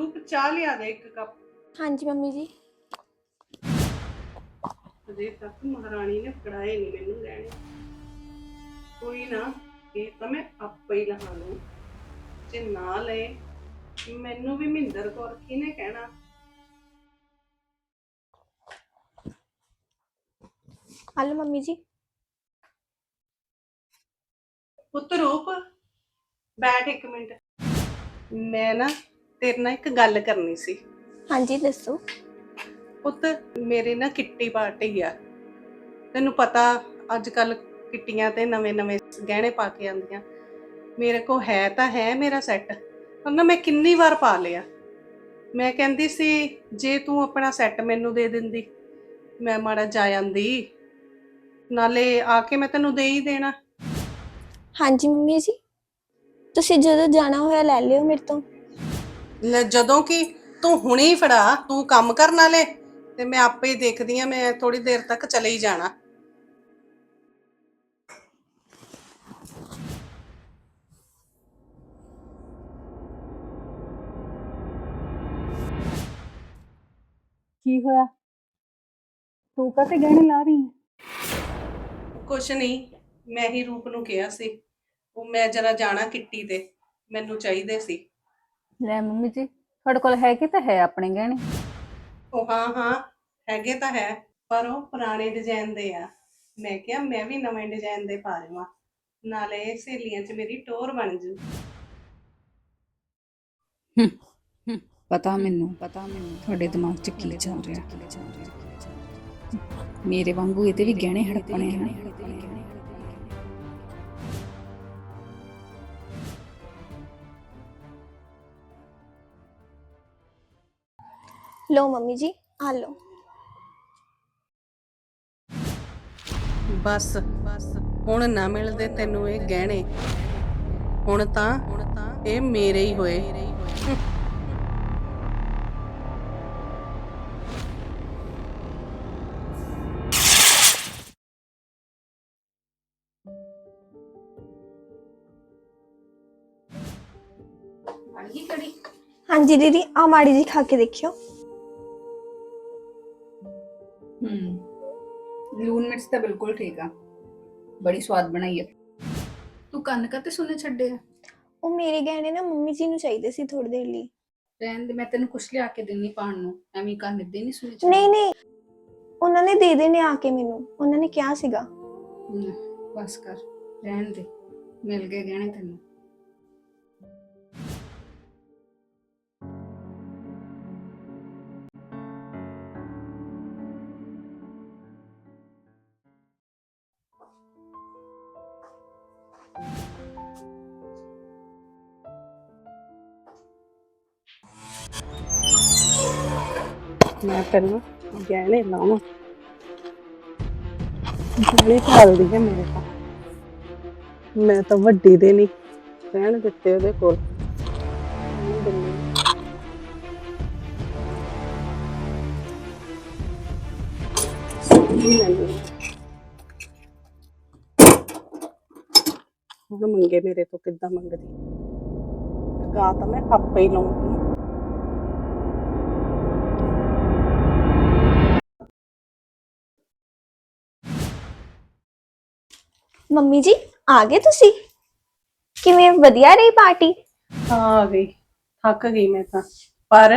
ਰੂਪ ਚਾਹ ਲਿਆ ਦੇ ਇੱਕ ਕੱਪ। ਹਾਂਜੀ ਮੰਮੀ ਜੀ। ਅਜੇ ਤੱਕ ਮਹਾਰਾਣੀ ਨੇ ਫੜਾਏ ਨਹੀਂ ਮੈਨੂੰ ਲੈਣੇ। ਕੋਈ ਨਾ ਇਹ ਤਾਂ ਮੈਂ ਆਪੇ ਹੀ ਲਹਾ ਲੂੰ ਜੇ ਨਾ ਲਏ ਮੈਨੂੰ ਵੀ ਮਹਿੰਦਰ ਕੌਰ ਕਿਹਨੇ ਕਹਿਣਾ? ਹਲੋ ਮੰਮੀ ਜੀ। ਪੁੱਤ ਰੂਪ ਬੈਠ ਇੱਕ ਮਿੰਟ। ਮੈਂ ਨਾ ਤੇਰੇ ਨਾਲ ਇੱਕ ਗੱਲ ਕਰਨੀ ਸੀ। ਹਾਂਜੀ ਦੱਸੋ। ਪੁੱਤ ਮੇਰੇ ਨਾ ਕਿੱਟੀ ਪਾਰਟੀ ਆ। ਤੈਨੂੰ ਪਤਾ ਅੱਜ ਕੱਲ ਕਿੱਟੀਆਂ ਤੇ ਨਵੇਂ ਨਵੇਂ ਗਹਿਣੇ ਪਾ ਕੇ ਆਉਂਦੀਆਂ। ਮੇਰੇ ਕੋ ਹੈ ਤਾਂ ਹੈ ਮੇਰਾ ਸੈੱਟ ਨਾ ਮੈਂ ਕਿੰਨੀ ਵਾਰ ਪਾ ਲਿਆ। ਮੈਂ ਕਹਿੰਦੀ ਸੀ ਜੇ ਤੂੰ ਆਪਣਾ ਸੈੱਟ ਮੈਨੂੰ ਦੇ ਦਿੰਦੀ ਮੈਂ ਮਾੜਾ ਜਾ ਆਂਦੀ। ਨਾਲੇ ਆ ਕੇ ਮੈਂ ਤੈਨੂੰ ਦੇ ਹੀ ਦੇਣਾ। ਹਾਂਜੀ ਮੰਮੀ ਜੀ। ਤੁਸੀਂ ਜਦੋਂ ਜਾਣਾ ਹੋਇਆ ਲੈ ਲਿਓ ਮੇਰੇ ਤੋਂ। ਲੈ ਜਦੋਂ ਕਿ ਤੂੰ ਹੁਣੇ ਹੀ ਫੜਾ ਤੂੰ ਕੰਮ ਕਰਨ ਵਾਲੇ ਤੇ ਮੈਂ ਆਪੇ ਹੀ ਦੇਖਦੀ ਆ ਮੈਂ ਥੋੜੀ ਦੇਰ ਤੱਕ ਚਲੇ ਹੀ ਜਾਣਾ। ਕੀ ਹੋਇਆ? ਤੂੰ ਕਾਤੇ ਗਹਿਣੇ ਲਾ ਰਹੀ ਹੈ? ਕੁਛ ਨਹੀਂ ਮੈਂ ਹੀ ਰੂਪ ਨੂੰ ਕਿਹਾ ਸੀ। ਉਹ ਮੈਂ ਜਰਾ ਜਾਣਾ ਕਿੱਟੀ ਤੇ ਮੈਨੂੰ ਚਾਹੀਦੇ ਸੀ। ਲੈ ਮੰਮੀ ਜੀ ਤੁਹਾਡੇ ਕੋਲ ਹੈ ਕਿ ਤਾਂ ਹੈ ਆਪਣੇ ਗਹਿਣੇ? ਉਹ ਹਾਂ ਹਾਂ ਹੈਗੇ ਤਾਂ ਹੈ ਪਰ ਉਹ ਪੁਰਾਣੇ ਡਿਜ਼ਾਈਨ ਦੇ ਆ। ਮੈਂ ਕਿਹਾ ਮੈਂ ਵੀ ਨਵੇਂ ਡਿਜ਼ਾਈਨ ਦੇ ਪਾ ਲਵਾਂ ਨਾਲੇ ਸਹੇਲੀਆਂ 'ਚ ਮੇਰੀ ਟੋਰ ਬਣ ਜੂ। ਪਤਾ ਮੈਨੂੰ ਪਤਾ ਮੈਨੂੰ ਤੁਹਾਡੇ ਦਿਮਾਗ 'ਚ ਕੀ ਚੱਲ ਰਿਹਾ? ਮੇਰੇ ਵਾਂਗੂ ਇਹਦੇ ਵੀ ਗਹਿਣੇ ਹੜਪਣੇ ਹਨ ਲਓ ਮੰਮੀ ਜੀ ਆ ਲਓ। ਬਸ ਬਸ ਹੁਣ ਨਾ ਮਿਲਦੇ ਤੈਨੂੰ ਇਹ ਗਹਿਣੇ। ਹੁਣ ਤਾਂ ਹੁਣ ਤਾਂ ਇਹ ਮੇਰੇ ਹੀ ਹੋਏ। ਹਾਂਜੀ ਦੀਦੀ ਆ ਮਾੜੀ ਜੀ ਖਾ ਕੇ ਦੇਖਿਓ। ਹੂੰ। ਲੂਣ ਮਿਰਚ ਤਾਂ ਬਿਲਕੁਲ ਠੀਕ ਆ। ਬੜੀ ਸਵਾਦ ਬਣਾਈ ਹੈ ਤੂੰ ਕੰਨ ਕਾਤੇ ਸੁਣਨੇ ਛੱਡੇ ਆ? ਉਹ ਮੇਰੇ ਗਹਿਣੇ ਨਾ ਮੰਮੀ ਜੀ ਨੂੰ ਚਾਹੀਦੇ ਸੀ ਥੋੜੀ ਦੇਰ ਲਈ। ਰਹਿਣ ਦੇ ਮੈਂ ਤੈਨੂੰ ਕੁਛ ਲਿਆ ਕੇ ਦੇਣੀ ਪਾਣ ਨੂੰ। ਐਵੇਂ ਕੰਨ ਇੱਦੇ ਨਹੀਂ ਸੁਣੇ ਨਹੀਂ ਨਹੀਂ। ਉਹਨਾਂ ਨੇ ਦੇ ਦੇਣੇ ਆ ਕੇ ਮੈਨੂੰ। ਉਹਨਾਂ ਨੇ ਕਿਹਾ ਸੀਗਾ। ਬਸ ਕਰ। ਰਹਿਣ ਦੇ। ਮਿਲ ਗਏ ਗਹਿਣੇ ਤੈਨੂੰ। ਮੈਂ ਗਹਿਣੇ ਲਾਵਾਂ ਗਹਿਣੇ ਭਾਲਦੀ ਹੈ ਮੇਰੇ ਤਾਂ। ਮੈਂ ਤਾਂ ਵੱਡੀ ਦੇ ਨਹੀਂ ਰਹਿਣ ਦਿੱਤੇ ਉਹਦੇ ਕੋਲ। ਨਹੀਂ ਹੁਣ ਮੰਗੇ ਮੇਰੇ ਤੋਂ ਕਿੱਦਾਂ ਮੰਗਦੀ। ਗਾ ਤਾਂ ਮੈਂ ਆਪੇ ਹੀ ਲਾਉਂਗੀ ਮੰਮੀ ਜੀ ਆ ਗਏ ਤੁਸੀਂ? ਕਿਵੇਂ ਵਧੀਆ ਰਹੀ ਪਾਰਟੀ? ਹਾਂ ਆ ਗਈ। ਥੱਕ ਗਈ ਮੈਂ ਤਾਂ। ਪਰ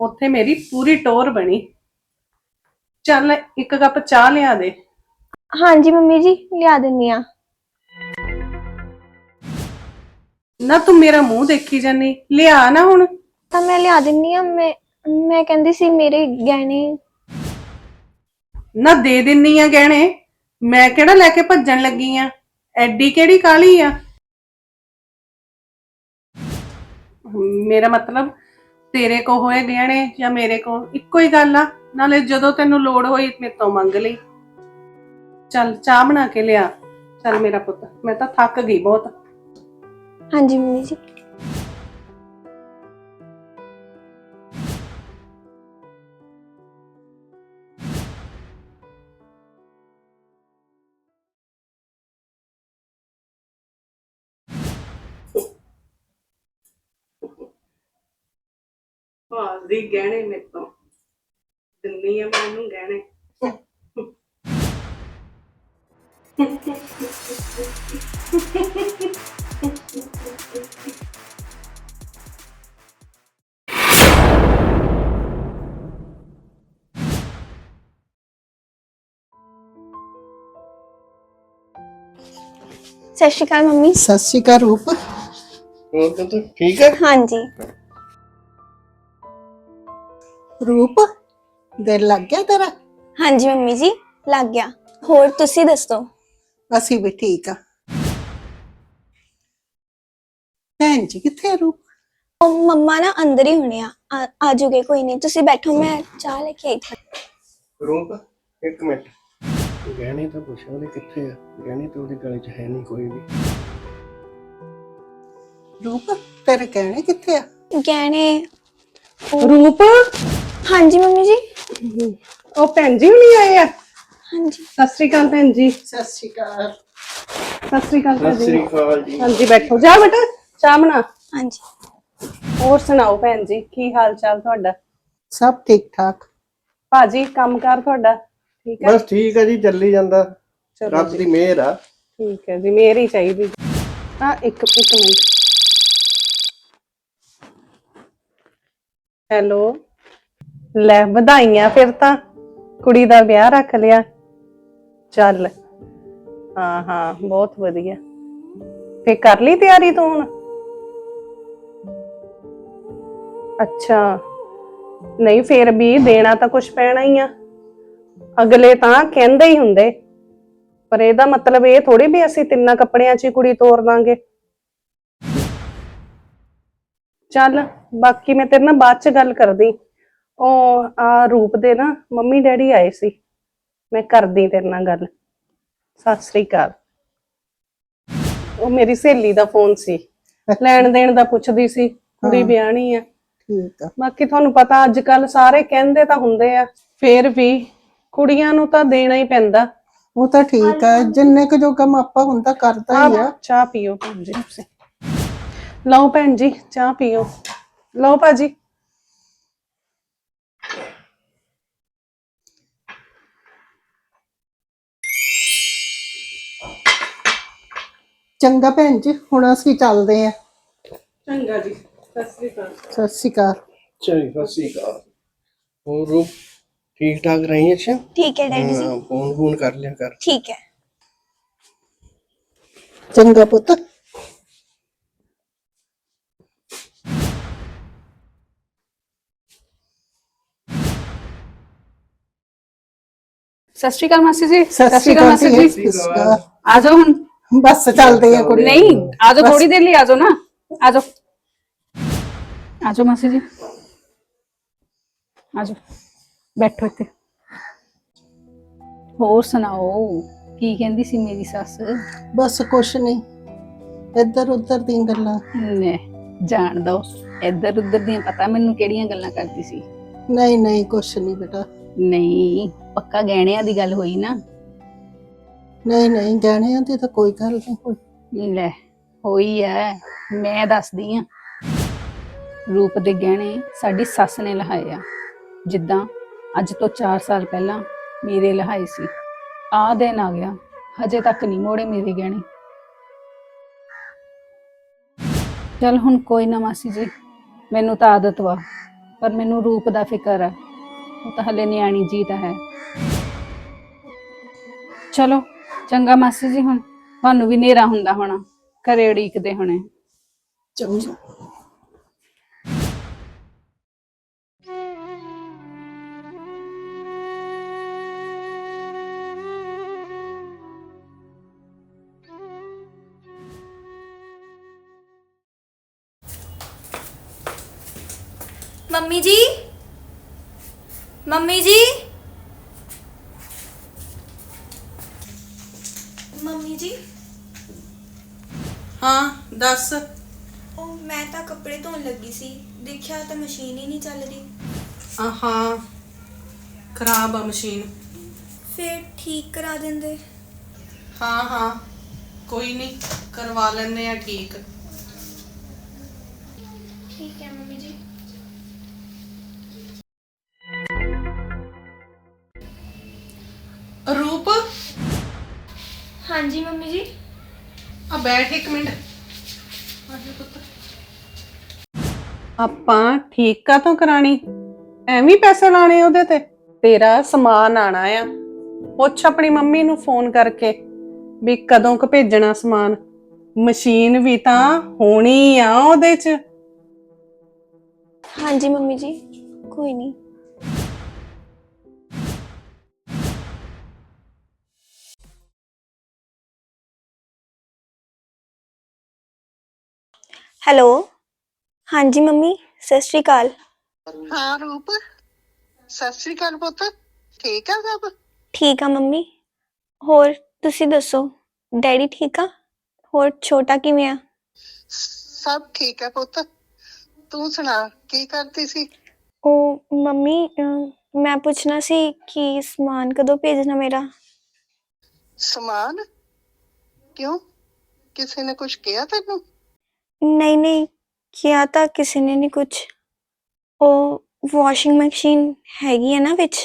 ਉੱਥੇ ਮੇਰੀ ਪੂਰੀ ਟੋਰ ਬਣੀ। ਚੱਲ ਇੱਕ ਕੱਪ ਚਾਹ ਲਿਆ ਦੇ। ਹਾਂਜੀ ਮੰਮੀ ਜੀ ਲਿਆ ਦਿੰਨੀ ਆ। ਨਾ ਤੂੰ ਮੇਰਾ ਮੂੰਹ ਦੇਖੀ ਜਾਨੀ। ਲਿਆ ਨਾ ਹੁਣ। ਤਾਂ ਮੈਂ ਲਿਆ ਦਿੰਨੀ ਆ। ਮੈਂ ਮੈਂ ਕਹਿੰਦੀ ਸੀ ਮੇਰੇ ਗਹਿਣੇ। ਨਾ ਦੇ ਦਿੰਨੀ ਆ ਗਹਿਣੇ। ਮੈਂ ਕਿਹੜਾ ਲੈ ਕੇ ਭੱਜਣ ਲੱਗੀ ਆ? ਐਡੀ ਕਿਹੜੀ ਕਾਲੀ ਆ? ਮੇਰਾ ਮਤਲਬ ਤੇਰੇ ਕੋ ਹੋਏ ਗਹਿਣੇ ਜਾਂ ਮੇਰੇ ਕੋ ਇੱਕੋ ਹੀ ਗੱਲ ਆ? ਨਾਲੇ ਜਦੋਂ ਤੈਨੂੰ ਲੋੜ ਹੋਈ ਮੇਰੇ ਤੋਂ ਮੰਗ ਲਈ। ਚੱਲ, ਚਾਹ ਬਣਾ ਕੇ ਲਿਆ। ਚੱਲ ਮੇਰਾ ਪੁੱਤ, ਮੈਂ ਤਾਂ ਥੱਕ ਗਈ ਬਹੁਤ। ਹਾਂਜੀ ਮੰਮੀ ਜੀ। ਭਾਲਦੀ ਗਹਿਣੇ ਮੇਰੇ ਤੋਂ। ਦਿੰਨੀ ਆ ਮੈਂ ਇਹਨੂੰ ਗਹਿਣੇ। ਸਤਿ ਸ਼੍ਰੀ ਅਕਾਲ ਮੰਮੀ। ਸਤਿ ਸ਼੍ਰੀ ਅਕਾਲ ਰੂਪ। ਹੋਰ ਤੂੰ ਠੀਕ ਹੈ? ਹਾਂਜੀ। ਰੂਪ? ਦਿਲ ਲੱਗ ਗਿਆ ਤੇਰਾ? ਹਾਂਜੀ ਮੰਮੀ ਜੀ ਲੱਗ ਗਿਆ। ਹੋਰ ਤੁਸੀਂ ਦੱਸੋ? ਅਸੀਂ ਵੀ ਠੀਕ ਆ। ਭੈਣ ਜੀ ਕਿੱਥੇ ਆ ਰੂਪ? ਉਹ ਮੰਮਾ ਨਾ ਅੰਦਰ ਹੀ ਹੋਣੇ ਆ। ਆ- ਆ ਜੂਗੇ ਕੋਈ ਨਹੀਂ। ਤੁਸੀਂ ਬੈਠੋ ਮੈਂ ਚਾਹ ਲੈ ਕੇ ਆਈ ਥਾ। ਰੂਪ ਇੱਕ ਮਿੰਟ। ਗਹਿਣੇ ਤਾਂ ਪੁੱਛ ਉਹਦੇ ਕਿੱਥੇ ਆ? ਗਹਿਣੇ ਤਾਂ ਉਹਦੇ ਗਲੇ 'ਚ ਹੈ ਨਹੀਂ ਕੋਈ ਵੀ। ਰੂਪ ਤੇਰੇ ਕਹਿਣੇ ਕਿੱਥੇ ਆ? ਗਹਿਣੇ ਰੂਪ? ਹਾਂਜੀ ਮੰਮੀ ਜੀ। ਉਹ ਭੈਣ ਜੀ ਹੁਣੀ ਆਏ ਆ? ਹਾਂਜੀ। ਸਤਿ ਸ੍ਰੀ ਅਕਾਲ ਭੈਣ ਜੀ। ਸਤਿ ਸ਼੍ਰੀ ਅਕਾਲ। ਸਤਿ ਸ੍ਰੀ ਅਕਾਲ ਭੈਣ ਸਤਿ ਜੀ ਸ੍ਰੀ ਅਕਾਲ ਜੀ। ਹਾਂਜੀ ਬੈਠੋ। ਜਾ ਬੇਟਾ ਚਾਹ ਬਣਾ। ਹਾਂਜੀ। ਹੋਰ ਸੁਣਾਓ ਭੈਣ ਜੀ ਕੀ ਹਾਲ ਚਾਲ ਤੁਹਾਡਾ? ਸਭ ਠੀਕ ਠਾਕ ਭਾਜੀ ਕੰਮਕਾਰ ਤੁਹਾਡਾ? ਠੀਕ ਹੈ? ਬਸ ਠੀਕ ਹੈ ਜੀ ਚੱਲੀ ਜਾਂਦਾ। ਚਲੋ ਰੱਬ ਦੀ ਮਿਹਰ ਆ। ਠੀਕ ਹੈ ਜੀ ਮੇਰੀ ਚਾਹੀਦੀ। ਹਾਂ ਇੱਕ ਇੱਕ ਮਿੰਟ। ਹੈਲੋ। ਲੈ ਵਧਾਈਆਂ ਫਿਰ ਤਾਂ। ਕੁੜੀ ਦਾ ਵਿਆਹ ਰੱਖ ਲਿਆ। ਚੱਲ। ਹਾਂ ਹਾਂ, ਬਹੁਤ ਵਧੀਆ। ਫੇ ਕਰ ਲਈ ਤਿਆਰੀ ਤੂੰ ਹੁਣ? ਅੱਛਾ। ਨਹੀਂ, ਫੇਰ ਵੀ ਦੇਣਾ ਤਾਂ ਕੁਝ ਪੈਣਾ ਹੀ ਆ। ਅਗਲੇ ਤਾਂ ਕਹਿੰਦੇ ਹੀ ਹੁੰਦੇ। ਪਰ ਇਹਦਾ ਮਤਲਬ ਇਹ ਥੋੜੀ ਵੀ ਅਸੀਂ ਤਿੰਨਾਂ ਕੱਪੜਿਆਂ 'ਚ ਹੀ ਕੁੜੀ ਤੋਰ ਦਾਂਗੇ ਚੱਲ, ਬਾਕੀ ਮੈਂ ਤੇਰੇ ਨਾਲ ਬਾਅਦ 'ਚ ਗੱਲ ਕਰਦੀ। ਉਹ ਆ ਰੂਪ ਦੇ ਨਾ ਮੰਮੀ ਡੈਡੀ ਆਏ ਸੀ। ਮੈਂ ਕਰਦੀ ਤੇਰੇ ਨਾਲ ਗੱਲ। ਸਤਿ ਸ੍ਰੀ ਅਕਾਲ। ਉਹ ਮੇਰੀ ਸਹੇਲੀ ਦਾ ਫੋਨ ਸੀ। ਲੈਣ ਦੇਣ ਦਾ ਪੁੱਛਦੀ ਸੀ ਕੁੜੀ। ਵਿਆਹਣੀ ਆ। ਠੀਕ ਆ। ਬਾਕੀ ਤੁਹਾਨੂੰ ਪਤਾ ਅੱਜ ਕੱਲ ਸਾਰੇ ਕਹਿੰਦੇ ਤਾਂ ਹੁੰਦੇ ਆ ਫੇਰ ਵੀ ਕੁੜੀਆਂ ਨੂੰ ਤਾਂ ਦੇਣਾ ਹੀ ਪੈਂਦਾ। ਉਹ ਤਾਂ ਠੀਕ ਆ ਜਿੰਨੇ ਕੁ ਜੋ ਕੰਮ ਆਪਾਂ ਹੁੰਦਾ ਕਰਦਾ ਹੀ ਆ। ਚਾਹ ਪੀਓ ਭੈਣ ਜੀ ਲਓ ਭੈਣ ਜੀ ਚਾਹ ਪੀਓ। ਲਓ ਭਾਜੀ। ਚੰਗਾ ਭੈਣ ਜੀ ਹੁਣ ਅਸੀਂ ਚੱਲਦੇ ਆ ਚੰਗਾ ਜੀ ਸਤਿ ਸ੍ਰੀ ਅਕਾਲ। ਸਤਿ ਸ਼੍ਰੀ ਅਕਾਲ। ਚਲੀ ਸਤਿ ਸ੍ਰੀ ਅਕਾਲ। ਹੋਰ ਰੂਪ ਠੀਕ ਠਾਕ ਰਹੀ ਅੱਛਾ? ਠੀਕ ਹੈ ਡੈਡੀ ਜੀ। ਹਾਂ ਫੋਨ ਫੋਨ ਕਰ ਲਿਆ ਕਰ। ਠੀਕ ਹੈ। ਚੰਗਾ ਪੁੱਤ। ਸਤਿ ਸ਼੍ਰੀ ਅਕਾਲ ਮਾਸੀ ਜੀ। ਸਤਿ ਸ਼੍ਰੀ ਅਕਾਲ ਮਾਸੀ ਜੀ ਸਤਿ ਸ਼੍ਰੀ ਅਕਾਲ। ਆ ਜਾਓ ਹੁਣ। ਬਸ ਚੱਲਦੇ ਆ ਕੁੜੀ ਨਹੀਂ ਆ ਜਾਓ ਥੋੜੀ ਦੇਰ ਲਈ ਆ ਜਾਓ ਨਾ। ਆ ਜਾਓ। ਆ ਜਾਓ ਮਾਸੀ ਜੀ। ਆ ਜਾਓ। ਬੈਠੋ ਇੱਥੇ। ਹੋਰ ਸੁਣਾਓ ਕੀ ਕਹਿੰਦੀ ਸੀ ਮੇਰੀ ਸੱਸ? ਬਸ ਕੁਛ ਨਹੀਂ ਇੱਧਰ ਉੱਧਰ ਦੀਆਂ ਗੱਲਾਂ। ਨੇ ਜਾਣ ਦੋ। ਇੱਧਰ ਉੱਧਰ ਦੀਆਂ ਪਤਾ ਮੈਨੂੰ ਕਿਹੜੀਆਂ ਗੱਲਾਂ ਕਰਦੀ ਸੀ? ਨਹੀਂ ਨਹੀਂ ਕੁਛ ਨਹੀਂ ਬੇਟਾ। ਨਹੀਂ ਪੱਕਾ ਗਹਿਣਿਆਂ ਦੀ ਗੱਲ ਹੋਈ ਨਾ। ਨਹੀਂ ਨਹੀਂ ਗਹਿਣਿਆਂ ਦੀ ਤਾਂ ਕੋਈ ਗੱਲ ਨਹੀਂ ਹੋਈ ਲੈ, ਹੋਈ ਐ ਮੈਂ ਦੱਸਦੀ ਆ। ਰੂਪ ਦੇ ਗਹਿਣੇ ਸਾਡੀ ਸੱਸ ਨੇ ਲਹਾਏ ਆ। ਜਿੱਦਾਂ ਅੱਜ ਤੋਂ 4 ਸਾਲ ਪਹਿਲਾਂ ਮੇਰੇ ਲਹਾਏ ਸੀ। ਆ ਦਿਨ ਆ ਗਿਆ, ਹਜੇ ਤੱਕ ਨਹੀਂ ਮੋੜੇ ਮੇਰੇ ਗਹਿਣੇ। ਚਲ ਹੁਣ ਕੋਈ ਨਾ ਮਾਸੀ ਜੀ, ਮੈਨੂੰ ਤਾਂ ਆਦਤ ਵਾ, ਪਰ ਮੈਨੂੰ ਰੂਪ ਦਾ ਫਿਕਰ ਆ। ਉਹ ਤਾਂ ਹਲੇ ਨਿਆਣੀ ਜੀ ਤਾਂ ਹੈ। ਚਲੋ। ਚੰਗਾ ਮਾਸੀ ਜੀ ਹੁਣ ਤੁਹਾਨੂੰ ਵੀ ਨੇਰਾ ਹੁੰਦਾ ਹੋਣਾ ਘਰੇ ਉਡੀਕਦੇ ਹੋਣੇ। ਚੰਗਾ। ਮੰਮੀ ਜੀ? ਮੰਮੀ ਜੀ ਮੰਮੀ ਜੀ? ਹਾਂ ਦੱਸ। ਉਹ ਮੈਂ ਤਾਂ ਕੱਪੜੇ ਧੋਣ ਲੱਗੀ ਸੀ। ਦੇਖਿਆ ਤਾਂ ਮਸ਼ੀਨ ਹੀ ਨਹੀਂ ਚੱਲ ਰਹੀ। ਆ ਹਾਂ। ਖਰਾਬ ਆ ਮਸ਼ੀਨ। ਫੇਰ ਠੀਕ ਕਰਾ ਦਿੰਦੇ। ਹਾਂ ਹਾਂ। ਕੋਈ ਨਹੀਂ ਕਰਵਾ ਲੈਣੇ ਆ ਠੀਕ। ਠੀਕ ਹੈ ਮੰਮੀ ਹਾਂਜੀ ਮੰਮੀ ਜੀ। ਆ ਬੈਠ ਇੱਕ ਮਿੰਟ। ਆਪਾਂ ਠੀਕ ਕਾ ਤੋਂ ਕਰਾਣੀ ਐਵੇਂ ਹੀ ਪੈਸੇ ਲਾਣੇ ਉਹਦੇ ਤੇ। ਤੇਰਾ ਸਮਾਨ ਆਣਾ ਆ। ਪੁੱਛ ਆਪਣੀ ਮੰਮੀ ਨੂੰ ਫੋਨ ਕਰਕੇ ਵੀ ਕਦੋਂ ਕ ਭੇਜਣਾ ਸਮਾਨ। ਮਸ਼ੀਨ ਵੀ ਤਾਂ ਹੋਣੀ ਆ ਉਹਦੇ 'ਚ। ਹਾਂਜੀ ਮੰਮੀ ਜੀ ਕੋਈ ਨਹੀਂ। ਹੈਲੋ। ਹਾਂਜੀ ਮੰਮੀ ਸਤਿ ਸ਼੍ਰੀ ਅਕਾਲ। ਹਾਂ ਰੂਪ ਸਤਿ ਸ੍ਰੀ ਅਕਾਲ ਪੁੱਤ। ਠੀਕ ਆ ਸਭ? ਠੀਕ ਆ ਮੰਮੀ। ਹੋਰ ਤੁਸੀਂ ਦੱਸੋ ਡੈਡੀ ਠੀਕ ਆ? ਹੋਰ ਛੋਟਾ ਕਿਵੇਂ ਆ? ਸਭ ਠੀਕ ਆ ਪੁੱਤ। ਤੂੰ ਸੁਣਾ ਕੀ ਕਰਦੀ ਸੀ? ਉਹ ਮੰਮੀ ਅਮ, ਮੈਂ ਪੁੱਛਣਾ ਸੀ ਕਿ ਸਮਾਨ ਕਦੋਂ ਭੇਜਣਾ ਮੇਰਾ? ਸਮਾਨ? ਕਿਉਂ? ਕਿਸੇ ਨੇ ਕੁਝ ਕਿਹਾ ਤੈਨੂੰ? ਨਹੀਂ ਨਹੀਂ ਕਿਹਾ ਤਾਂ ਕਿਸੇ ਨੇ ਨਹੀਂ ਕੁਝ ਉਹ ਵਾਸ਼ਿੰਗ ਮਸ਼ੀਨ ਹੈਗੀ ਹੈ ਨਾ ਵਿੱਚ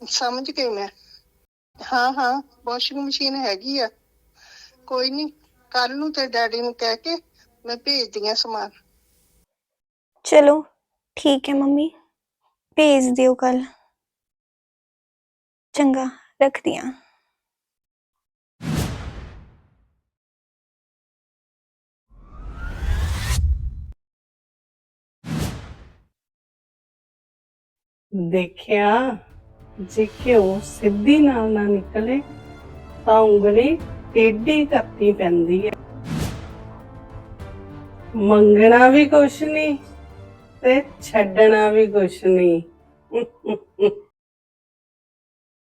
ਸਮਝ ਗਈ ਮੈਂ ਹਾਂ ਹਾਂ ਵਾਸ਼ਿੰਗ ਮਸ਼ੀਨ ਹੈਗੀ ਆ ਕੋਈ ਨਹੀਂ ਕੱਲ ਨੂੰ ਤੇ ਡੈਡੀ ਨੂੰ ਕਹਿ ਕੇ ਮੈਂ ਭੇਜਦੀ ਆ ਸਮਾਨ ਚਲੋ ਠੀਕ ਹੈ ਮੰਮੀ ਭੇਜ ਦਿਓ ਕੱਲ ਚੰਗਾ ਰੱਖਦੀ ਹਾਂ ਦੇਖਿਆ ਜੇ ਘਿਓ ਸਿੱਧੀ ਨਾਲ ਨਾ ਨਿਕਲੇ ਤਾਂ ਉਂਗਲੀ ਟੇਢੀ ਕਰਨੀ ਪੈਂਦੀ ਹੈ। ਮੰਗਣਾ ਵੀ ਕੁਛ ਨਹੀਂ ਤੇ ਛੱਡਣਾ ਵੀ ਕੁਛ ਨਹੀਂ।